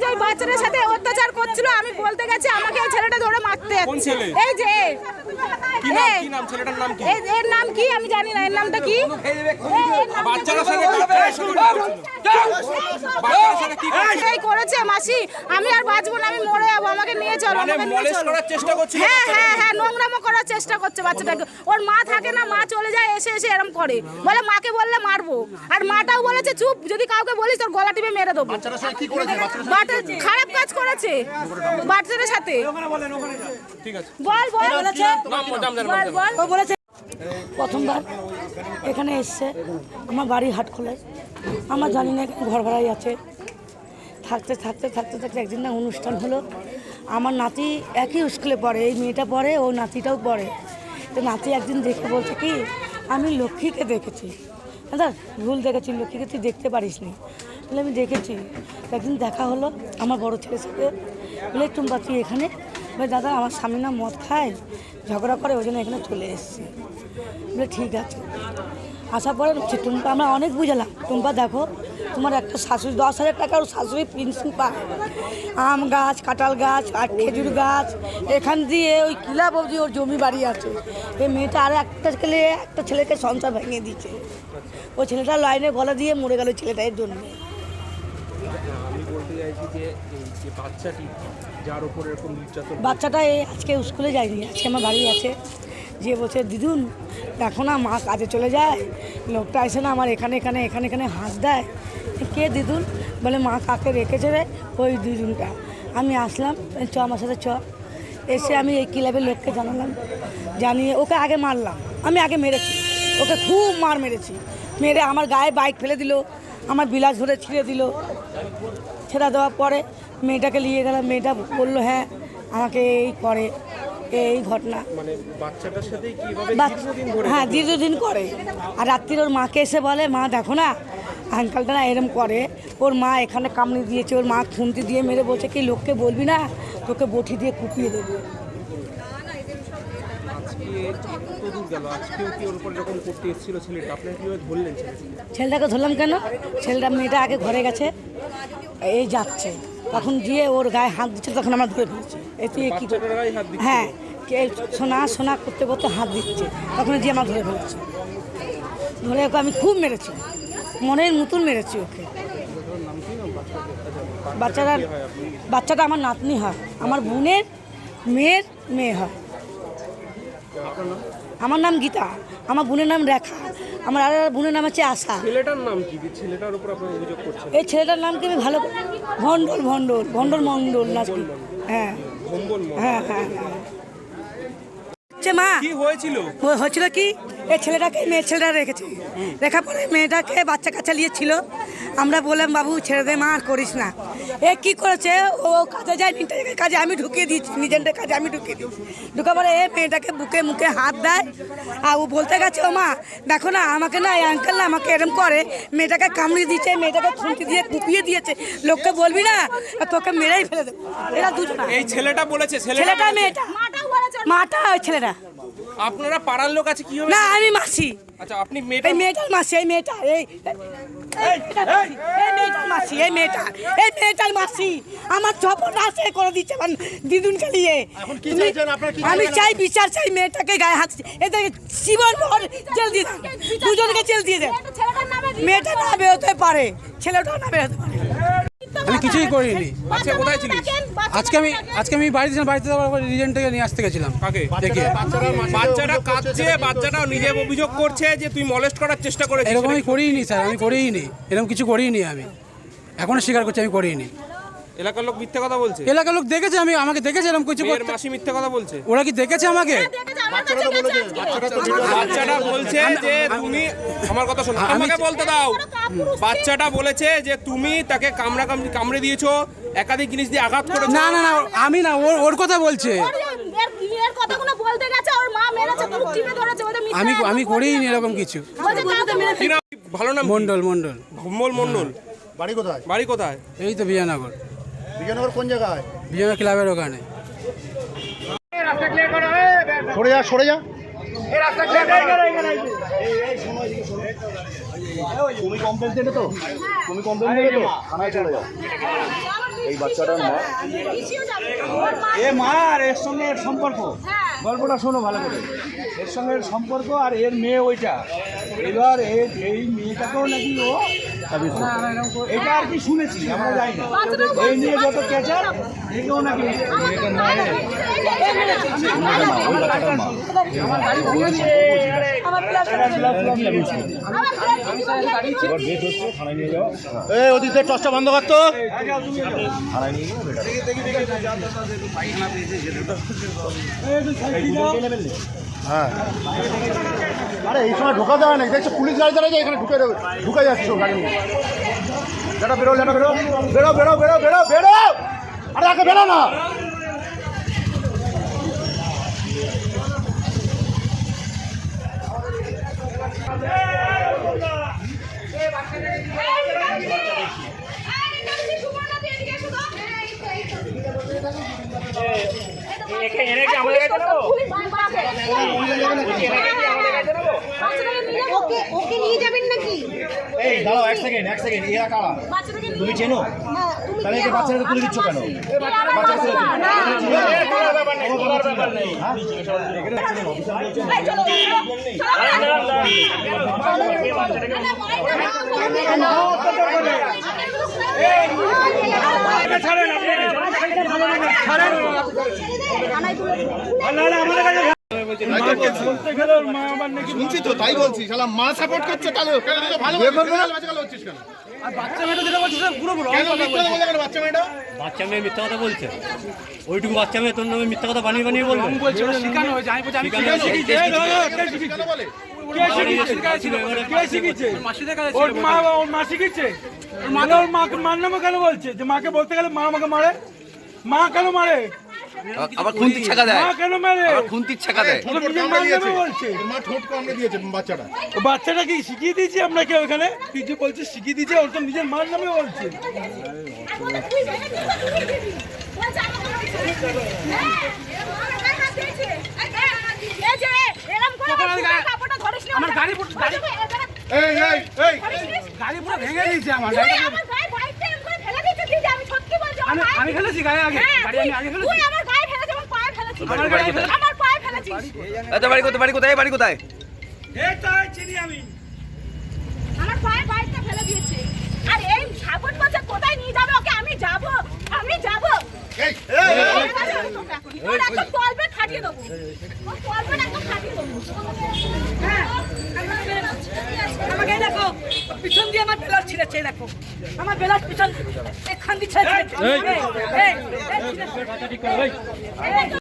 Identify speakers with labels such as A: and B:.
A: যে ওই বাচ্চাদের সাথে অত্যাচার করছিল আমি বলতে গেছি আমাকে এই ছেলেটা ধরে মারতে। যাচ্ছে এই যে
B: কি নাম
A: এই,
B: কি নাম ছেলেটার নাম কি?
A: এর- এর নাম কি? আমি জানি না এর নামটা কি?
B: বাচ্চারা বাচ্চারা? বাচ্চারা
A: করেছে মাসি আমি আর বাঁচবো না আমি মরে যাব আমাকে নিয়ে চলো
B: মানে
A: আমাকে নিয়ে
B: molest
A: চলো।
B: করার চেষ্টা করছিল
A: হ্যাঁ হ্যাঁ হ্যাঁ নোংরামো করার চেষ্টা করছে বাচ্চাটাকে। ওর মা থাকে না মা চলে যায় এসে এসে এরম করে। বলে মাকে বললে মারবো। আর মাটাও বলেছে চুপ যদি কাউকে বলিস তোর গলা টিপে মেরে দেবো। খারাপ কাজ করেছে বাচ্চাদের সাথে। বল বল
C: বলেছে। প্রথমবার এখানে এসছে আমার বাড়ি হাট খোলে আমরা জানি না এখানে ঘর ভাড়াই আছে। থাকতে থাকতে থাকতে থাকতে একদিন না অনুষ্ঠান হলো। আমার নাতি একই স্কুলে পড়ে এই মেয়েটা পড়ে ও নাতিটাও পড়ে। তো নাতি একদিন দেখে বলছে কি আমি লক্ষ্মীকে দেখেছি। দাদা ভুল দেখেছি লক্ষ্মীকে তুই দেখতে পারিস নি বলে আমি দেখেছি। একদিন দেখা হলো আমার বড় ছেলের সাথে। বলে, টুম্পা, তুই এখানে? বলে, দাদা, আমার স্বামী না মদ খায়, ঝগড়া করে, ওই জন্য এখানে চলে এসেছি। বলে, ঠিক আছে। আসার পরে টুম্পা, আমরা অনেক বুঝালাম। টুম্পা, দেখো, তোমার একটা শাশুড়ি, দশ হাজার টাকার শাশুড়ি পেনশন পায়। আম গাছ, কাঁঠাল গাছ, আর খেজুর গাছ, এখান দিয়ে ওই কিলা অবধি ওর জমি বাড়ি আছে। এই মেয়েটা আর একটা ছেলে, একটা ছেলেকে সংসার ভেঙে দিচ্ছে ওই ছেলেটা লাইনে গলা দিয়ে মরে গেল ছেলেটা এর
B: বাচ্চাটি
C: এই আজকে স্কুলে যায়নি, আজকে আমার বাড়ি আছে। যে বলছে, দিদুন, দেখো না, মা কাজে চলে যায়, লোকটা এসে না আমার এখানে এখানে এখানে এখানে হাত দেয়। কে দিদুন? বলে, মা কাকে রেখেছে রে, ওই দিদুনটা। আমি আসলাম চ, আমার সাথে চ। এসে আমি এই ক্লাবের লোককে জানালাম, জানিয়ে ওকে আগে মারলাম। আমি আগে মেরেছি, ওকে খুব মার মেরেছি। মেরে আমার গায়ে বাইক ফেলে দিল, আমার বিলাস ধরে ছিঁড়ে দিল। ছেড়া দেওয়ার পরে মেয়েটাকে নিয়ে গেলাম। মেয়েটা বলল হ্যাঁ আমাকে এই করে এই ঘটনা।
B: মানে
C: হ্যাঁ দীর্ঘদিন করে। আর রাত্রির ওর মাকে এসে বলে মা দেখো না আঙ্কালটা না এরম করে। ওর মা এখানে কামড়ে দিয়েছে ওর মা খুন্তি দিয়ে মেরে বলছে কি লোককে বলবি না? তোকে বটি দিয়ে কুপিয়ে দেবো?
B: ছেলেটাকে
C: ধরলাম কেন? ছেলেটা মেয়েটা আগে ঘরে গেছে। এই যাচ্ছে। তখন গিয়ে ওর গায়ে হাত দিচ্ছে তখন আমার ধরে ফেলেছে। এই তুই কি
B: গায়ে?
C: হ্যাঁ সোনা সোনা করতে করতে হাত দিচ্ছে। তখন যে আমার ধরে ফেলেছে। ধরে ওকে আমি খুব মেরেছি। মনের মতন মেরেছি ওকে। বাচ্চারা বাচ্চাটা আমার নাতনি হয়। আমার বোনের মেয়ের মেয়ে হয়। আমার নাম গীতা। আমার বোনের নাম রেখা। আমার আর বোনের নাম হচ্ছে আশা।
B: ছেলেটার নাম কি? ছেলেটার উপর আপনি অভিযোগ করছেন।
C: এই ছেলেটার নাম কি আমি ভালো ভণ্ডল ভণ্ডল ভণ্ডল মণ্ডল নাকি হ্যাঁ।
B: ভম্বল
C: হ্যাঁ হ্যাঁ হ্যাঁ। হচ্ছে মা।
B: কি হয়েছিল?
C: হয়েছিল কি? এই ছেলেটাকে মেয়ে ছেলেটা রেখেছে। রেখা পরে মেয়েটাকে বাচ্চা কাচ্চা নিয়েছিল আমরা বললাম বাবু ছেড়ে দে মা আর করিস না। এ কি করেছে? ও কাজে যায় নিজের কাজে আমি ঢুকিয়ে দিয়েছি নিজের কাজে আমি ঢুকিয়ে দিয়েছি। ঢুকে পরে এ মেয়েটাকে বুকে মুখে হাত দেয়। আর ও বলতে গেছে ও মা দেখো না আমাকে না এই আঙ্কেল না আমাকে এরম করে মেয়েটাকে কামড়ে দিয়েছে মেয়েটাকে খুঁটি দিয়ে কুপিয়ে দিয়েছে। লোককে বলবি না তোকে মেরেই ফেলে দেবো। এরা দুজন।
B: এই ছেলেটা বলেছে ছেলেটা
C: মেয়েটা। মাটা ওই ছেলেটা।
B: আপনারা পাড়ার লোক আছে কি হবে?
C: না আমি মাসি।
B: আচ্ছা আপনি মেয়েটা
C: এই মেয়েটার মাসি এই মেয়েটা এই এই মেয়েটার মাসি এই মেয়েটা এই মেয়েটার মাসি। আমার ছপট আছে করে দিচ্ছে আমার দিদুনকে নিয়ে। আমি চাই বিচার চাই মেয়েটাকে গায়ে হাত এদের জীবন ভর জেল দিয়ে দেন দুজনকে জেল দিয়ে দেন মেয়েটা না বেরোতে পারে। ছেলেটাও না বেরোতে পারে।
D: আমি কিছুই করিনি।
B: আচ্ছা কোথায় ছিলিস?
D: আজকে আমি আজকে আমি বাড়িতে ছিলাম বাড়িতে যাওয়ার রিজেন্টটাকে নিয়ে আসতে গেছিলাম।
B: কাকে?
D: দেখে।
B: বাচ্চারা কাঁদছে বাচ্চাটা নিজে অভিযোগ করছে যে তুই মলেস্ট করার চেষ্টা করে
D: এরকম আমি করিনি স্যার আমি করিনি এরকম কিছু করিনি আমি। এখনও স্বীকার করছি আমি করিনি
B: এলাকার লোক মিথ্যে কথা বলছে?
D: এলাকার লোক দেখেছে আমি আমাকে দেখেছে এরকম কিছু
B: মেয়ের মাসি মিথ্যে কথা বলছে।
D: ওরা কি দেখেছে আমাকে?
A: আজকে।
B: বাচ্চাটা বলছে যে তুমি আমার কথা শোনো আমাকে বলতে দাও। বাচ্চাটা বলেছে যে তুমি তাকে কামড়া কামড়ে কামড়ে দিয়েছ একাধিক জিনিস দিয়ে আঘাত করেছ।
D: না না না আমি না ওর ওর কথা বলছে।
A: ওর এর- এর কথাগুলো বলতে গেছে ওর মা মেরেছে খুব টিপে ধরেছে ওদের মিথ্যা
D: আমি আমি করিনি এরকম কিছু?
B: ভালো না?
D: মন্ডল মন্ডল।
B: ভম্বল মন্ডল।
E: বাড়ি কোথায়?
B: বাড়ি কোথায়?
D: এই তো বিজয়নগর।
E: বিজয়নগর কোন জায়গায়?
D: বিজয়নগর ক্লাবের ওখানে।
E: সরে যা সরে যা। তুমি কমপ্লেন দেবে তো? তুমি কমপ্লেন দেবে তো? থানায় চলে যাও। এই বাচ্চাটার মা।
F: এ মা আর এর সঙ্গে এর সম্পর্ক। গল্পটা শোনো ভালো করে। এর সঙ্গে এর সম্পর্ক আর এর মেয়ে ওইটা। এবার এই মেয়েটাকেও নাকি ও এটা আর কি শুনেছি আমরা যাই না। এই নিয়ে যত ক্যাচার
E: ওদিকে টসটা বন্ধ করতো হ্যাঁ। আরে, এই সময় ঢোকা দেওয়া নেই দেখছ পুলিশ গাড়ি দাঁড়ায় এখানে ঢুকে ঢুকে যাচ্ছ গাড়ি নিয়ে। বেরো যেটা বেরো। বেরো বেরো বেরো বেরো বেরো। আরে আগে বেরো না।
G: নাকি
E: এই দাঁড়াও এক সেকেন্ড এক সেকেন্ড এরা কারা? তুমি চেনো
G: না
E: তাহলে এই বাচ্চাটা তুলে দিচ্ছ কেন শুনছি তো তাই বলছি শালা মা সাপোর্ট করছে তাহলে ভালো হচ্ছিস কেন?
D: বাচ্চা মেয়েটা যেটা বলছে পুরো
E: মিথ্যা কথা বাচ্চা মেয়েটা?
H: বাচ্চা মেয়ে মিথ্যা কথা বলছে। ওইটুকু বাচ্চা মেয়ে তোর নামে মিথ্যা কথা বানিয়ে বানিয়ে বলবে?
D: শেখানো হয়েছে আমি
E: বলে?
D: মা মা মাকে বলতে গেলে মা আমাকে মারে? মা কেন মারে?
I: আবার খুন্তি ছাকা দেয়।
D: মা কেন মারে?
I: আবার খুন্তির ছাকা দেয়।
D: ও তো নিজের বলছে
E: মা ঠোঁট কামড়ে দিয়েছে বাচ্চাটা।
D: ও বাচ্চাটা কি শিখিয়ে দিয়েছি আপনাকে ওখানে? তুই যে বলছিস শিখিয়ে দিয়েছে ওর তো নিজের মার নামে বলছে। আমার গাড়ি পুরো- গাড়ি
E: এই এই এই।
D: গাড়ি পুরো ভেঙে দিয়েছে আমার
A: আমি সত্যি বলছি,
D: আমি
A: গায়ে-
D: আমি ফেলেছি গাড়ি আগে গাড়ি আমি আগে
A: তুই-
I: আচ্ছা বাড়ি কোথায়? বাড়ি কোথায়? বাড়ি কোথায়?
D: এটাই চিনি আমি।
A: আমার পায়ে বাইকটা ফেলে দিয়েছে। আর এই সাপোর্ট করছে, কোথায় নিয়ে যাবে ওকে? আমি যাব, আমি যাব।
E: এই
A: ওর একদম তলপেট ফাটিয়ে দেবো। ওর তলপেট একদম ফাটিয়ে দেবো। হ্যাঁ,
C: আমাকে দেখো পিছন দিয়ে আমার বেলাস ছিঁড়েছে দেখো। আমার পিছন এখান দিয়ে ছিঁড়েছে